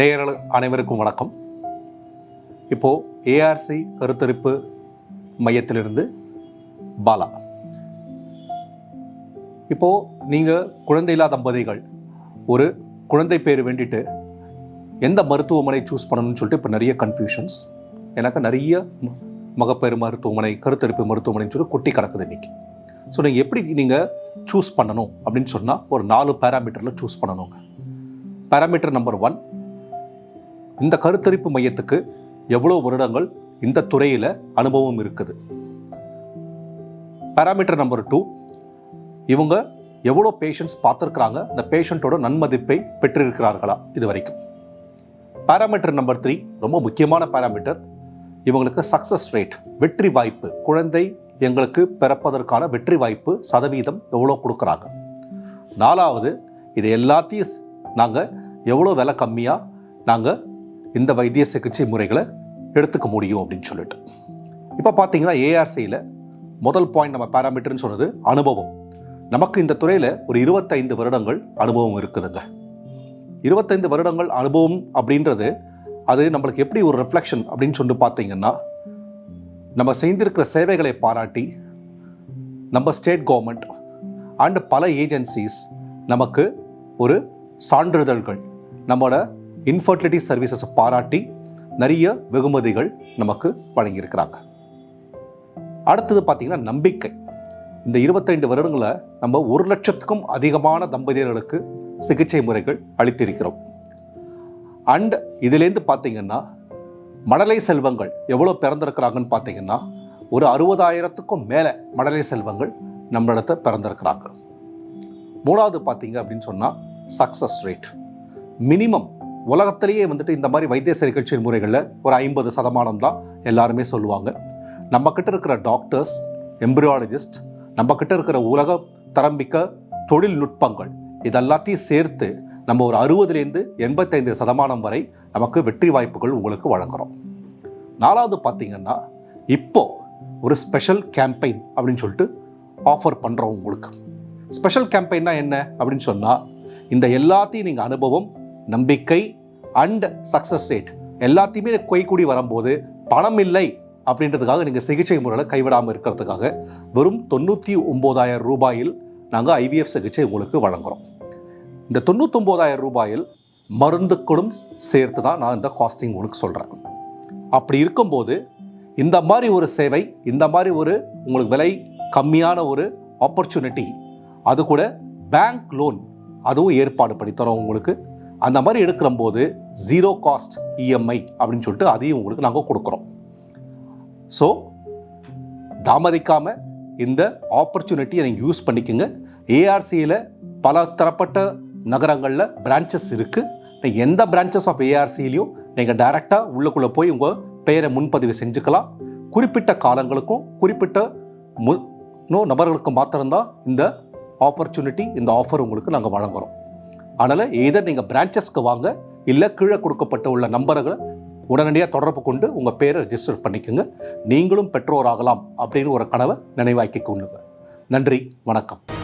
நேயர்கள் அனைவருக்கும் வணக்கம். இப்போது ஏஆர்சி கருத்தரிப்பு மையத்திலிருந்து பாலா. இப்போது நீங்கள் குழந்தையில்லா தம்பதிகள் ஒரு குழந்தை பேர் வேண்டிட்டு எந்த மருத்துவமனை சூஸ் பண்ணணும்னு சொல்லிட்டு இப்போ நிறைய கன்ஃபியூஷன்ஸ் எனக்கு நிறைய மகப்பேறு மருத்துவமனை கருத்தரிப்பு மருத்துவமனைன்னு சொல்லி கொட்டி கிடக்குது இன்னைக்கு. ஸோ நீங்கள் எப்படி நீங்கள் சூஸ் பண்ணணும் அப்படின்னு சொன்னால் ஒரு நாலு பேராமீட்டரில் சூஸ் பண்ணணுங்க. பேராமீட்டர் நம்பர் ஒன் இந்த கருத்தரிப்பு மையத்துக்கு எவ்வளோ வருடங்கள் இந்த துறையில் அனுபவம் இருக்குது? பேராமீட்டர் நம்பர் டூ இவங்க எவ்வளோ பேஷண்ட்ஸ் பார்த்துருக்குறாங்க? இந்த பேஷண்ட்டோட நன்மதிப்பை பெற்றிருக்கிறார்களா இது வரைக்கும் பேராமீட்டர் நம்பர் த்ரீ ரொம்ப முக்கியமான பேராமீட்டர் இவங்களுக்கு சக்ஸஸ் ரேட் வெற்றி வாய்ப்பு. குழந்தை எங்களுக்கு பிறப்பதற்கான வெற்றி வாய்ப்பு சதவீதம் எவ்வளோ கொடுக்குறாங்க? நாலாவது இது எல்லாத்தையும் நாங்கள் எவ்வளோ விலை கம்மியாக நாங்கள் இந்த வைத்திய சிகிச்சை முறைகளை எடுத்துக்க முடியும் அப்படின்னு சொல்லிட்டு. இப்போ பார்த்தீங்கன்னா ஏஆர்சியில் முதல் பாயிண்ட் நம்ம பேராமீட்டர்னு சொன்னது அனுபவம். நமக்கு இந்த துறையில் ஒரு இருபத்தைந்து வருடங்கள் அனுபவம் இருக்குதுங்க. இருபத்தைந்து வருடங்கள் அனுபவம் அப்படின்றது அது நம்மளுக்கு எப்படி ஒரு ரிஃப்ளெக்ஷன் அப்படின்னு சொல்லிட்டு பார்த்தீங்கன்னா நம்ம செய்திருக்கிற சேவைகளை பாராட்டி நம்ம ஸ்டேட் கவர்மெண்ட் அண்ட் பல ஏஜென்சிஸ் நமக்கு ஒரு சான்றிதழ்கள் நம்மளோட இன்ஃபர்டிலிட்டி சர்வீசஸை பாராட்டி நிறைய வெகுமதிகள் நமக்கு வழங்கியிருக்கிறாங்க. அடுத்தது பார்த்திங்கன்னா நம்பிக்கை. இந்த இருபத்தைந்து வருடங்களை நம்ம ஒரு லட்சத்துக்கும் அதிகமான தம்பதியர்களுக்கு சிகிச்சை முறைகள் அளித்திருக்கிறோம். அண்ட் இதுலேருந்து பார்த்திங்கன்னா மடலை செல்வங்கள் எவ்வளோ பிறந்திருக்கிறாங்கன்னு பார்த்திங்கன்னா ஒரு அறுபதாயிரத்துக்கும் மேலே மடலை செல்வங்கள் நம்மளிடத்த பிறந்திருக்கிறாங்க. மூணாவது பார்த்தீங்க அப்படின்னு சொன்னால் சக்ஸஸ் ரேட் மினிமம் உலகத்திலேயே வந்துட்டு இந்த மாதிரி வைத்திய சிகிச்சை முறைகளில் ஒரு ஐம்பது சதமானம் தான் எல்லாருமே சொல்லுவாங்க. நம்மக்கிட்ட இருக்கிற டாக்டர்ஸ் எம்பிரியாலஜிஸ்ட் நம்மக்கிட்ட இருக்கிற உலக தரம்பிக்க தொழில்நுட்பங்கள் இதெல்லாத்தையும் சேர்த்து நம்ம ஒரு அறுபதுலேருந்து எண்பத்தைந்து சதமானம் வரை நமக்கு வெற்றி வாய்ப்புகள் உங்களுக்கு வழங்குறோம். நாலாவது பார்த்தீங்கன்னா இப்போ ஒரு ஸ்பெஷல் கேம்பெயின் அப்படின்னு சொல்லிட்டு ஆஃபர் பண்ணுறோம் உங்களுக்கு. ஸ்பெஷல் கேம்பெயின்னா என்ன அப்படின்னு சொன்னால் இந்த எல்லாத்தையும் நீங்கள் அனுபவம் நம்பிக்கை அண்ட் சக்ஸஸ் ரேட் எல்லாத்தையுமே கொய்கூடி வரும்போது பணம் இல்லை அப்படின்றதுக்காக நீங்கள் சிகிச்சை முறையில் கைவிடாமல் இருக்கிறதுக்காக வெறும் தொண்ணூற்றி ஒம்போதாயிரம் ரூபாயில் நாங்கள் ஐவிஎஃப் சிகிச்சை உங்களுக்கு வழங்குறோம். இந்த தொண்ணூத்தொம்போதாயிரம் ரூபாயில் மருந்துக்களும் சேர்த்து தான் நான் இந்த காஸ்டிங் உங்களுக்கு சொல்கிறேன் அப்படி இருக்கும்போது இந்த மாதிரி ஒரு சேவை இந்த மாதிரி ஒரு உங்களுக்கு விலை கம்மியான ஒரு ஆப்பர்ச்சுனிட்டி அது கூட பேங்க் லோன் அதுவும் ஏற்பாடு பண்ணி தரோம் உங்களுக்கு. அந்த மாதிரி எடுக்கிறம்போது ஜீரோ காஸ்ட் இஎம்ஐ அப்படின்னு சொல்லிட்டு அதையும் உங்களுக்கு நாங்கள் கொடுக்குறோம். ஸோ தாமதிக்காமல் இந்த ஆப்பர்ச்சுனிட்டியை நீங்கள் யூஸ் பண்ணிக்கோங்க. ஏஆர்சியில் பல தரப்பட்ட நகரங்களில் பிரான்ச்சஸ் இருக்குது நீங்கள் எந்த பிரான்ச்சஸ் ஆஃப் ஏஆர்சிலையும் நீங்கள் டைரெக்டாக உள்ளுக்குள்ளே போய் உங்கள் பெயரை முன்பதிவு செஞ்சுக்கலாம். குறிப்பிட்ட காலங்களுக்கும் குறிப்பிட்ட மு நோ நபர்களுக்கு மாத்திரம்தான் இந்த ஆப்பர்ச்சுனிட்டி இந்த ஆஃபர் உங்களுக்கு நாங்கள் வழங்குகிறோம் அதனால் எதர் நீங்கள் பிரான்ச்சஸ்க்கு வாங்க. இல்லை கீழே கொடுக்கப்பட்ட உள்ள நம்பர்களை உடனடியாக தொடர்பு கொண்டு உங்கள் பேரை ரெஜிஸ்டர் பண்ணிக்கோங்க. நீங்களும் பெற்றோராகலாம் அப்படின்னு ஒரு கனவை நினைவாக்கி கொள்ளுங்க. நன்றி வணக்கம்.